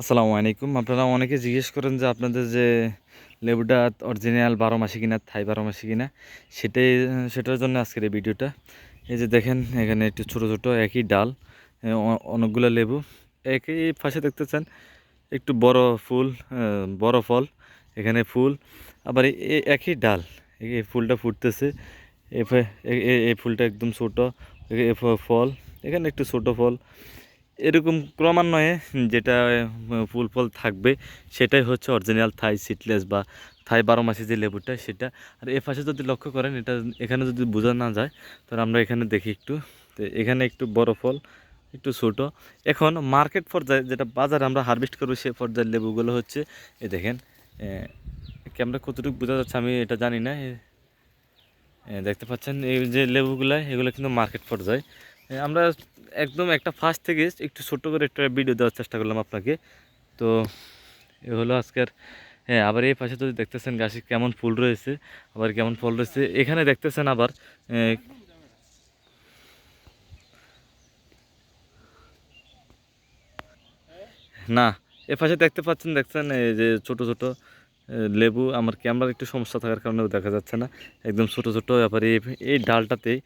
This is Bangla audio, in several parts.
আসসালামু আলাইকুম। আপনারা অনেকে জিজ্ঞেস করেন যে আপনাদের যে লেবুটা অরিজিনাল বারো মাসি কিনা, থাই বারো মাসি কিনা, সেটাই, সেটার জন্য আজকের এই ভিডিওটা। এই যে দেখেন, এখানে একটু ছোটো ছোটো একই ডাল অনেকগুলো লেবু। একই পাশে দেখতেছেন একটু বড় ফুল বড় ফল, এখানে ফুল। আবার একই ডাল, এই ফুলটা ফুটতেছে। এই ফুলটা একদম ছোটো ফল, এখানে একটু ছোটো ফল। এরকম ক্রমান্বয়ে যেটা ফুল ফল থাকবে, সেটাই হচ্ছে অরিজিনাল থাই সিটলেস বা থাই বারো মাসি যে লেবুটা, সেটা। আর এ পাশে যদি লক্ষ্য করেন, এটা এখানে যদি বোঝা না যায়, তাহলে আমরা এখানে দেখি একটু। তো এখানে একটু বড় ফল, একটু ছোট। এখন মার্কেট পর্যায়ে যেটা বাজারে আমরা হারভেস্ট করব, সে পর্যায়ের লেবুগুলো হচ্ছে, এ দেখেন ক্যামেরা কতটুকু বোঝা যাচ্ছে আমি এটা জানি না দেখতে পাচ্ছেন, এই যে লেবুগুলা, এগুলো কিন্তু মার্কেট পর্যায়ে। আমরা একদম একটা ফার্স্ট থেকে একটু ছোট করে একটা ভিডিও দেওয়ার চেষ্টা করলাম আপনাকে। তো এ হলো আজকের হ্যাঁ আবার এই পাশে তো দেখতেছেন গাছে কেমন ফুল রয়েছে, আবার কেমন ফল রয়েছে, এখানে দেখতেছেন আবার না, এ পাশে দেখতে পাচ্ছেন, দেখছেন, এই যে ছোট ছোট লেবু, আমার ক্যামেরার একটু সমস্যা থাকার কারণে দেখা যাচ্ছে না। একদম ছোট ছোট ব্যাপারে, এই ডালটাতেই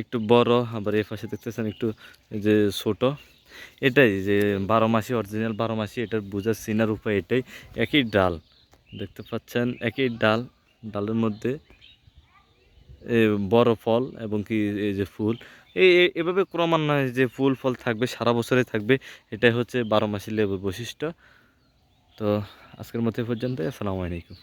একটু বড়, আবার এই পাশে দেখতেছেন একটু যে ছোট। এটাই যে বারো মাসি অরিজিনাল বারো মাসি, এটার বোঝার চিনার উপায় এটাই। একই ডাল, দেখতে পাচ্ছেন, একই ডাল, ডালের মধ্যে বড় ফল এবং কি এই যে ফুল। এই এভাবে ক্রমান্বয়ে যে ফুল, ফল থাকবে, সারা বছরে থাকবে, এটাই হচ্ছে বারো মাসি লেবুর বৈশিষ্ট্য। তো আজকের মতো পর্যন্ত আসসালামু আলাইকুম।